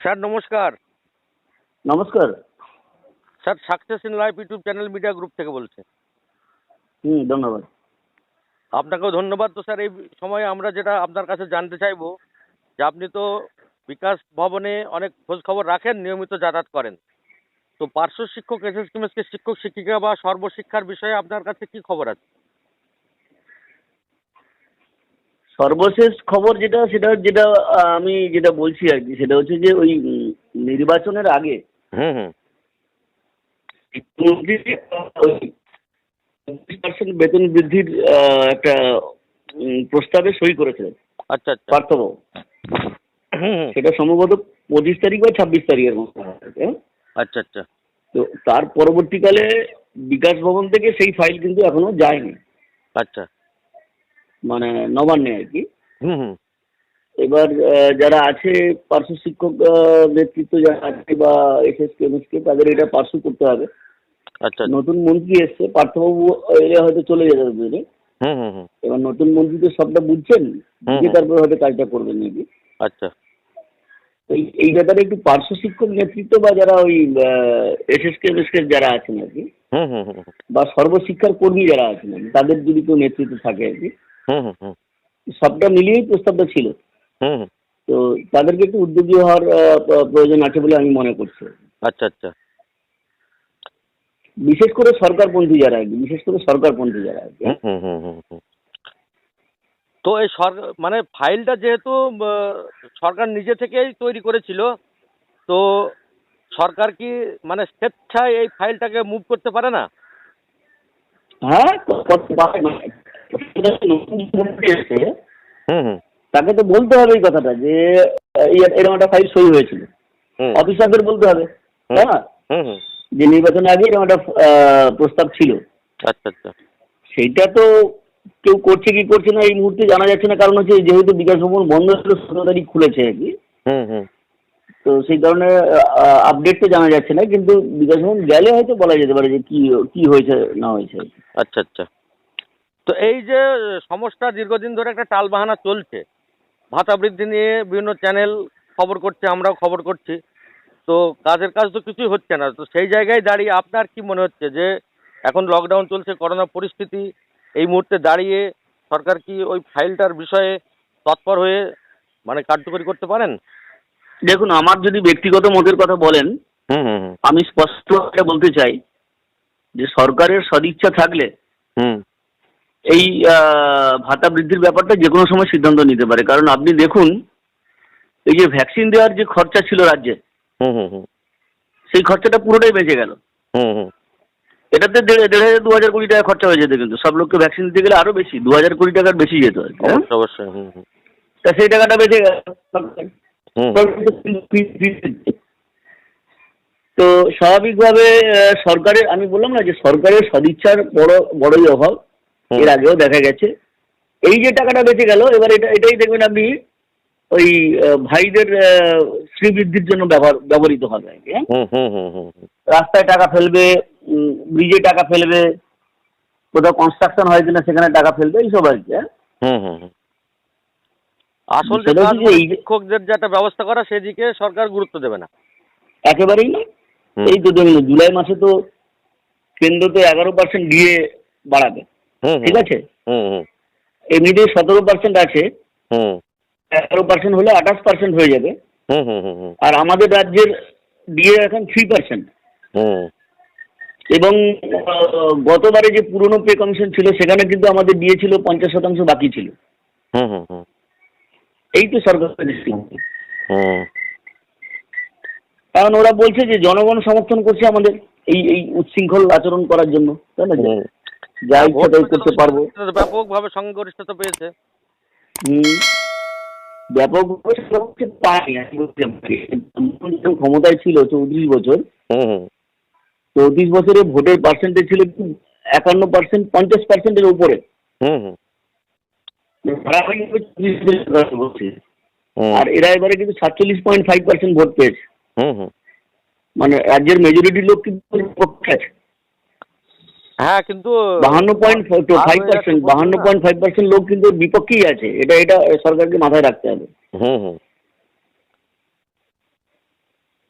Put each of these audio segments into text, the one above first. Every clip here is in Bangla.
স্যার নমস্কার। নমস্কার। Sir success in life YouTube channel media group থেকে বলছে হুম ধন্যবাদ। আপনাকেও ধন্যবাদ তো স্যার। এই সময়ে আমরা যেটা আপনার কাছে জানতে চাইব যে আপনি তো বিকাশ ভবনে অনেক খোঁজ খবর রাখেন নিয়মিত যাতায়াত করেন। তো পার্শ্ব শিক্ষক এস এস কেমএসকে শিক্ষক শিক্ষিকা বা সর্বশিক্ষার বিষয়ে আপনার কাছে কি খবর আছে? সর্বশেষ খবর যেটা সেটা যেটা আমি যেটা বলছি আর কি সেটা হচ্ছে যে ওই নির্বাচনের আগে হুম হুম। পার্সেন্ট বেতন বৃদ্ধির একটা প্রস্তাবে সই করেছিলেন। আচ্ছা আচ্ছা। পার্থবাবু হুম সেটা সম্ভবত পঁচিশ তারিখ বা ছাব্বিশ তারিখের মধ্যে হ্যাঁ? আচ্ছা আচ্ছা। তো তার পরবর্তীকালে বিকাশ ভবন থেকে সেই ফাইল কিন্তু এখনও যায়নি। আচ্ছা। মানে নবান্নে আর কি। এবার যারা আছে পার্শ্ব শিক্ষক নেতৃত্ব যারা আছে বা এস এস কে তাদের এটা পার্শ্ব করতে হবে। আচ্ছা। নতুন মন্ত্রী এসছে পার্থবাবু এলে হয়তো চলে যাবে বুঝলি এবার নতুন মন্ত্রী তো সবটা বুঝছেন। বুঝে তারপরে হয়তো কাজটা করবেন নাকি। আচ্ছা। এই এই ব্যাপারে একটু পার্শ্ব শিক্ষক নেতৃত্ব বা যারা ওই এস এস কে যারা আছেন আর কি হুম হুম হুম। বা সর্বশিক্ষার কর্মী যারা আছেন তাদের যদি কেউ নেতৃত্ব থাকে আর কি সবটা মিলিয়েই প্রস্তাবটা ছিল। তো তাদেরকে একটু উদ্যোগী হওয়ার প্রয়োজন আছে বলে আমি মনে করছি। আচ্ছা আচ্ছা। বিশেষ করে সরকারপন্থী যারা বিশেষ করে সরকারপন্থী যারা। তো এই সরকার মানে ফাইলটা যেহেতু সরকার নিজে থেকেই তৈরি করেছিল তো সরকার কি মানে স্বেচ্ছায় এই ফাইলটাকে মুভ করতে পারে না? হ্যাঁ তাকে তো বলতে হবে এই কথাটা যে এরকম একটা ফাইল সই হয়েছিল। অফিসারদের বলতে হবে তাই না? হুম হুম। যে নির্বাচনের আগে এরকম একটা প্রস্তাব ছিল। আচ্ছা আচ্ছা। সেইটা তো কেউ করছে কি করছে না এই মুহূর্তে জানা যাচ্ছে না। কারণ হচ্ছে যেহেতু বিকাশ ভবন বন্ধ ছিল সতেরো তারিখ খুলেছে আর কি। হুম হুম। তো সেই কারণে আপডেট তো জানা যাচ্ছে না কিন্তু বিকাশ ভবন গেলে হয়তো বলা যেতে পারে যে কি কি হয়েছে না হয়েছে। আচ্ছা আচ্ছা। তো এই যে সমস্যা দীর্ঘদিন ধরে একটা টালবাহানা চলছে ভাতা বৃদ্ধি নিয়ে বিভিন্ন চ্যানেল খবর করছে আমরাও খবর করছি। তো কাজের কাজ তো কিছুই হচ্ছে না। তো সেই জায়গায় দাঁড়িয়ে আপনার কি মনে হচ্ছে যে এখন লকডাউন চলছে করোনা পরিস্থিতি এই মুহূর্তে দাঁড়িয়ে সরকার কি ওই ফাইলটার বিষয়ে তৎপর হয়ে মানে কার্যকরী করতে পারেন? দেখুন আমার যদি ব্যক্তিগত মতের কথা বলেন আমি স্পষ্ট বলতে চাই যে সরকারের সদিচ্ছা থাকলে হুম। এই ভাতা বৃদ্ধির ব্যাপারটা যে কোনো সময় সিদ্ধান্ত নিতে পারে। কারণ আপনি দেখুন এই যে ভ্যাকসিন দেওয়ার যে খরচা ছিল রাজ্যে হুম হুম হুম। সেই খরচাটা পুরোটাই বেঁচে গেল। হুম হুম। এটাতে দেড় দেড় হাজার দু হাজার কোটি টাকা খরচা হয়ে যেত কিন্তু। সব লোককে ভ্যাকসিন দিতে গেলে আরও বেশি দু হাজার কোটি টাকার বেশি যেত হ্যাঁ? অবশ্যই তা সেই টাকাটা বেঁচে গেল। তো স্বাভাবিকভাবে সরকারের আমি বললাম না যে সরকারের সদিচ্ছার বড় বড়ই অভাব। এর আগেও দেখা গেছে এই যে টাকাটা বেঁচে গেল এবার এটা এটাই দেখবেন আপনি ওই ভাইদের শ্রীবৃদ্ধির জন্য ব্যবহার ব্যবহৃত হবে হ্যাঁ? রাস্তায় টাকা ফেলবে ব্রিজে টাকা ফেলবে কোথাও কনস্ট্রাকশন হয় কিনা সেখানে টাকা ফেলবে এইসব আর কি হ্যাঁ? হুম হুম হুম। আসল শিক্ষকদের যে একটা ব্যবস্থা করা সেদিকে সরকার গুরুত্ব দেবে না একেবারেই না এই তো জুলাই মাসে তো কেন্দ্র তো এগারো পার্সেন্ট দিয়ে বাড়াবে। ঠিক আছে? এমনিতে সতেরো পার্সেন্ট আছে এগারো পার্সেন্ট হলে আঠাশ পার্সেন্ট হয়ে যাবে। আর আমাদের রাজ্যের দিয়ে এখন থ্রি পার্সেন্ট এবং গতবারে যে পুরনো পে কমিশন ছিল সেখানে কিন্তু আমাদের দিয়েছিল পঞ্চাশ শতাংশ বাকি ছিল। হুম হুম হুম। এই তো সরকারের দৃষ্টিভঙ্গি। কারণ ওরা বলছে যে জনগণ সমর্থন করছে আমাদের এই এই উচ্ছৃঙ্খল আচরণ করার জন্য। তাই না হুম। যা ইচ্ছা তাই করতে পারব। ব্যাপকভাবে সংগরিষ্ঠতা পেয়েছে। হুম। ব্যাপকভাবে পায়নি ক্ষমতায় ছিল চৌত্রিশ বছর হুম হুম। চৌত্রিশ বছরে ভোটের পার্সেন্টেজ ছিল একান্ন পার্সেন্ট পঞ্চাশ পার্সেন্টের উপরে। হুম হুম। ধারাবাহিকভাবে 40 বছরের কথা বলছি। হুম। আর এরা এবারে কিন্তু সাতচল্লিশ পয়েন্ট ফাইভ পার্সেন্ট ভোট পেয়েছে। হুম হুম। মানে রাজ্যের মেজরিটি লোক কিন্তু পক্ষে আছে হ্যাঁ কিন্তু বাহান্ন পয়েন্ট ফাইভ পার্সেন্ট বাহান্ন পয়েন্ট ফাইভ পার্সেন্ট লোক কিন্তু বিপক্ষেই আছে। এটা এটা সরকারকে মাথায় রাখতে হবে। হুম হুম।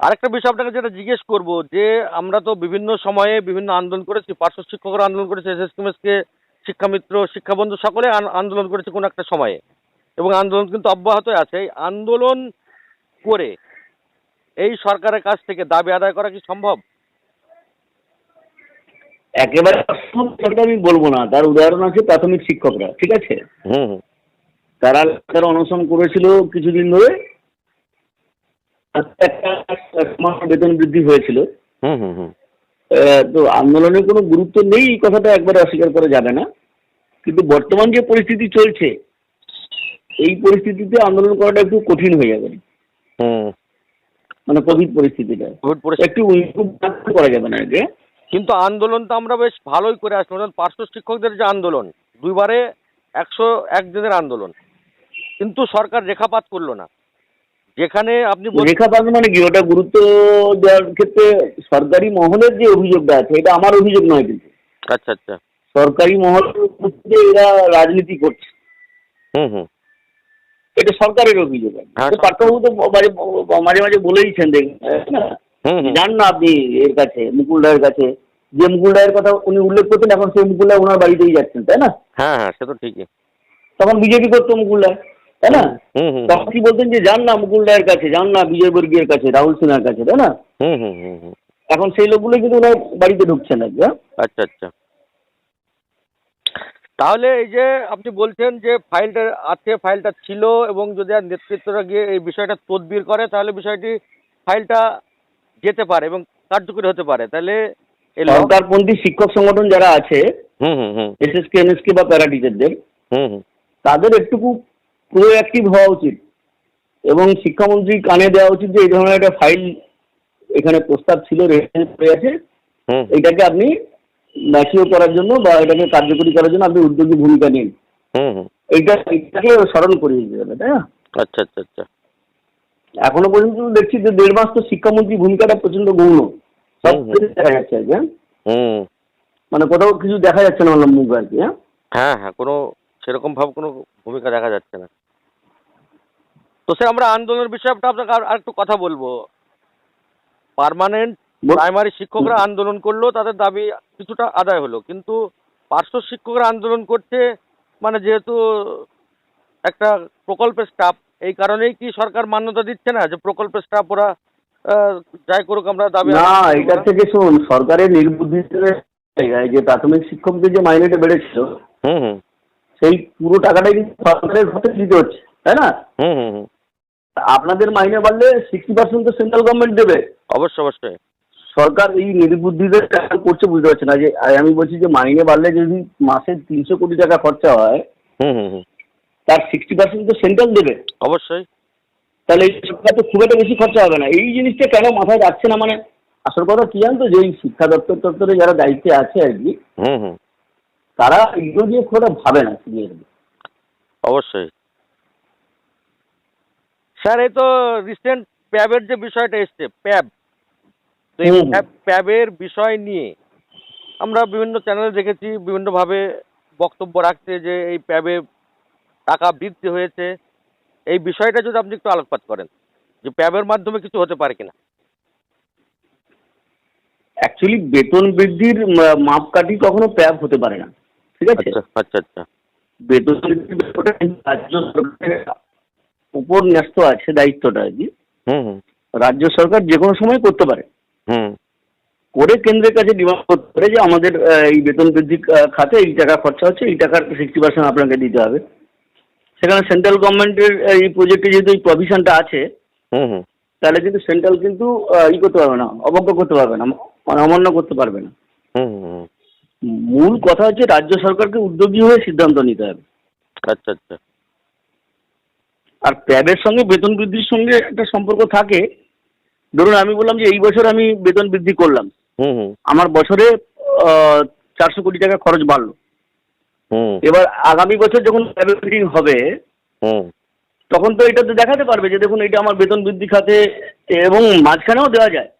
আরেকটা বিষয় আপনাকে যেটা জিজ্ঞেস করব যে আমরা তো বিভিন্ন সময়ে বিভিন্ন আন্দোলন করেছি পার্শ্ব শিক্ষকরা আন্দোলন করেছে এসএসকেমএসকে শিক্ষামিত্র শিক্ষাবন্ধু সকলে আন্দোলন করেছে কোনো একটা সময়ে। এবং আন্দোলন কিন্তু অব্যাহত আছে। এই আন্দোলন করে এই সরকারের কাছ থেকে দাবি আদায় করা কি সম্ভব? একেবারে আমি বলব না। তার উদাহরণ আছে প্রাথমিক শিক্ষকরা ঠিক আছে? হুম তারা তারা অনশন করেছিল কিছুদিন ধরে। বেতন বৃদ্ধি হয়েছিল। হুম হুম হুম। আহ, তো আন্দোলনের কোনো গুরুত্ব নেই এই কথাটা একবারে অস্বীকার করা যাবে না। কিন্তু বর্তমান যে পরিস্থিতি চলছে এই পরিস্থিতিতে আন্দোলন করাটা একটু কঠিন হয়ে যাবে। মানে কোভিড পরিস্থিতিটা। একটু করা যাবে না একে কিন্তু আন্দোলন তো আমরা বেশ ভালোই করে আসছি যেমন পার্শ্ব শিক্ষকদের যে আন্দোলন দুইবারে একশো একজনের আন্দোলন। কিন্তু সরকার রেখাপাত করল না। যেখানে আপনি বল- রেখা পাবে মানে কি? ওটা গুরুত্ব দেওয়ার ক্ষেত্রে সরকারি মহলের যে অভিযোগটা আছে এটা আমার অভিযোগ নয় কিন্তু। আচ্ছা আচ্ছা। সরকারি মহলের মধ্যে এরা রাজনীতি করছে। হুম হুম। এটা সরকারের অভিযোগ। হ্যাঁ, পার্থবাবু তো মাঝে মাঝে বলেইছেন দেখুন হুম যান না আপনি এর কাছে মুকুল রায়ের কাছে। যে মুকুল রায়ের কথা উনি উল্লেখ করতেন এখন সেই মুকুল রায় ওনার বাড়িতেই যাচ্ছেন তাই না? হ্যাঁ হ্যাঁ সে তো ঠিকই। তখন বিজেপি করতো মুকুল রায় তাই না? তখন কি বলতেন যে যান না মুকুল রায়ের কাছে যান না বিজয় বর্গীয়ের কাছে রাহুল সিনহার কাছে তাই না? এখন সেই লোকগুলো কিন্তু ওনার বাড়িতে ঢুকছে না হ্যাঁ? আচ্ছা আচ্ছা। তাহলে এই যে আপনি বলছেন যে ফাইলটা আছে ফাইলটা ছিল এবং যদি আর নেতৃত্বরা গিয়ে এই বিষয়টা তদবির করে তাহলে বিষয়টি ফাইলটা যেতে পারে এবং কার্যকরী হতে পারে। তাহলে সরকারপন্থী শিক্ষক সংগঠন যারা আছে এসএসকে এনএসকে বা প্যারা টিচারদের তাদের একটুকু প্রোঅ্যাক্টিভ হওয়া উচিত এবং শিক্ষামন্ত্রী কানে দেওয়া উচিত যে এই ধরনের একটা ফাইল এখানে প্রস্তাব ছিল আছে এটাকে আপনি ম্যাচিও করার জন্য বা এটাকে কার্যকরী করার জন্য আপনি উদ্যোগী ভূমিকা নিন। এইটা এটাকে স্মরণ করিয়ে দিতে হবে তাই না? আচ্ছা আচ্ছা আচ্ছা। এখনও পর্যন্ত দেখছি যে দেড় মাস তো শিক্ষামন্ত্রী ভূমিকাটা প্রচণ্ড গৌণ। সব দেখা যাচ্ছে আর কি হ্যাঁ? মানে কোথাও কিছু দেখা যাচ্ছে না মুখ আর কি হ্যাঁ? হ্যাঁ হ্যাঁ কোনো সেরকম ভাবে কোনো ভূমিকা দেখা যাচ্ছে না। তো সে আমরা আন্দোলনের বিষয়টা আপনাকে আর একটু কথা বলব। পার্মানেন্ট প্রাইমারি শিক্ষকরা আন্দোলন করল তাদের দাবি কিছুটা আদায় হলো। কিন্তু পার্শ্ব শিক্ষকরা আন্দোলন করছে মানে যেহেতু একটা প্রকল্পের স্টাফ এই কারণেই কি সরকার মান্যতা দিচ্ছে না যে প্রকল্পের স্টাফ ওরা যাই করুক আমরা দাবি না এটা থেকে শোন সরকারের নির্বুদ্ধিতে যে প্রাথমিক শিক্ষকদের যে মাইনেটা বেড়েছিল হুম সেই পুরো টাকাটাই কিন্তু সরকারের হাতে দিতে হচ্ছে তাই না? হুম হুম আপনাদের মাইনে বাড়লে সিক্সটি পার্সেন্ট তো সেন্ট্রাল গভর্নমেন্ট দেবে। অবশ্যই অবশ্যই। সরকার এই নির্বুদ্ধিদের টাকা করছে বুঝতে পারছে না যে আমি বলছি যে মাইনে বাড়লে যদি মাসে তিনশো কোটি টাকা খরচা হয় হুম হুম হুম। তার সিক্সটি পার্সেন্ট তো সেন্ট্রাল দেবে। অবশ্যই। তাহলে এই সরকার তো খুব একটা বেশি খরচা হবে না। এই জিনিসটা কেন মাথায় যাচ্ছে না? মানে আসল কথা কি জানতো? যে এই শিক্ষা দপ্তর দপ্তরে যারা দায়িত্বে আছে আর কি তারা এগুলো নিয়ে খুব একটা ভাবে না সিরিয়াসলি অবশ্যই। স্যার এই তো রিসেন্ট প্যাবের যে বিষয়টা এসছে প্যাব তো এই প্যাব- প্যাবের বিষয় নিয়ে আমরা বিভিন্ন চ্যানেলে দেখেছি বিভিন্নভাবে বক্তব্য রাখছে যে এই প্যাবে টাকা বৃদ্ধি হয়েছে। এই বিষয়টা যদি আপনি একটু আলোকপাত করেন যে প্যাবের মাধ্যমে কিছু হতে পারে কিনা? অ্যাকচুয়ালি বেতন বৃদ্ধির মাপকাঠি কখনো প্যাব হতে পারে না। ঠিক আছে? আচ্ছা আচ্ছা আচ্ছা। বেতন বৃদ্ধির ব্যাপারটা রাজ্য সরকারের উপর ন্যস্ত আছে দায়িত্বটা আর কি। হুম হুম। রাজ্য সরকার যে কোনো সময় করতে পারে। করে কেন্দ্রের কাছে ডিমান্ড করতে পারে যে আমাদের এই বেতন বৃদ্ধি খাতে এই টাকা খরচা হচ্ছে এই টাকার সিক্সটি পার্সেন্ট আপনাকে দিতে হবে। সেখানে সেন্ট্রাল গভর্নমেন্টের এই প্রজেক্টে যেহেতু এই প্রভিশনটা আছে হুম হুম। তাহলে কিন্তু সেন্ট্রাল কিন্তু ই করতে পারবে না অবজ্ঞা করতে পারবে না মানে অমান্য করতে পারবে না। হুম। মূল কথা হচ্ছে রাজ্য সরকারকে উদ্যোগী হয়ে সিদ্ধান্ত নিতে হবে। আচ্ছা আচ্ছা। আর প্যাবের সঙ্গে বেতন বৃদ্ধির সঙ্গে একটা সম্পর্ক থাকে। ধরুন আমি বললাম যে এই বছর আমি বেতন বৃদ্ধি করলাম। আমার বছরে চারশো কোটি টাকা খরচ বাড়লো। এবার আগামী বছর যখন মিটিং হবে হুম। তখন তো এটা তো দেখাতে পারবে যে দেখুন এটা আমার বেতন বৃদ্ধি খাতে এবং মাঝখানেও দেওয়া যায়।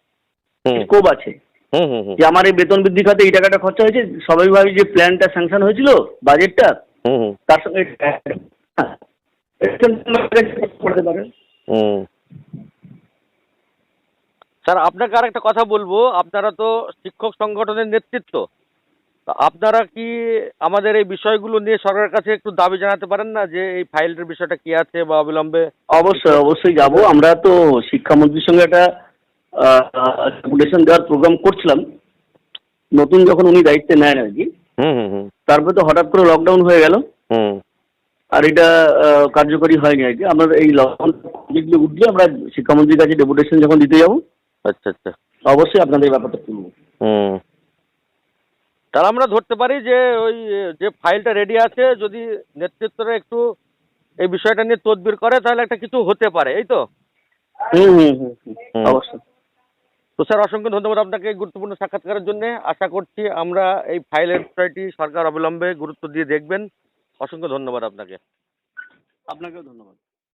স্কোপ আছে। হুম হুম হুম। যে আমার এই বেতন বৃদ্ধি খাতে এই টাকাটা খরচা হয়েছে সবাই ভাবে যে প্ল্যানটা স্যাংশন হয়েছিল বাজেটটা তার সঙ্গে হ্যাঁ, স্যার আপনাকে আর একটা কথা বলব। আপনারা তো শিক্ষক সংগঠনের নেতৃত্ব। আপনারা কি আমাদের এই বিষয়গুলো নিয়ে সরকারের কাছে একটু দাবি জানাতে পারেন না যে এই ফাইলটার বিষয়টা কি আছে বা অবিলম্বে? অবশ্যই অবশ্যই যাব। আমরা তো শিক্ষামন্ত্রীর সঙ্গে একটা ডেপুটেশন দেওয়ার প্রোগ্রাম করছিলাম। নতুন যখন উনি দায়িত্বে নেন আর কি হুম হুম হুম। তারপরে তো হঠাৎ করে লকডাউন হয়ে গেল। হুম। আর এটা কার্যকরী হয়নি আর কি। আমরা এই লকডাউন উঠলে আমরা শিক্ষামন্ত্রীর কাছে ডেপুটেশন যখন দিতে যাব আচ্ছা আচ্ছা। অবশ্যই আপনাদের এই ব্যাপারটা তুলব। হুম। তাহলে আমরা ধরতে পারি যে ওই যে ফাইলটা রেডি আছে যদি নেতৃত্বরা একটু এই বিষয়টা নিয়ে তদবির করে তাহলে একটা কিছু হতে পারে এই তো। অবশ্যই। তো স্যার অসংখ্য ধন্যবাদ আপনাকে এই গুরুত্বপূর্ণ সাক্ষাৎকারের জন্য। আশা করছি আমরা এই ফাইলের বিষয়টি সরকার অবিলম্বে গুরুত্ব দিয়ে দেখবেন। অসংখ্য ধন্যবাদ আপনাকে। আপনাকেও ধন্যবাদ।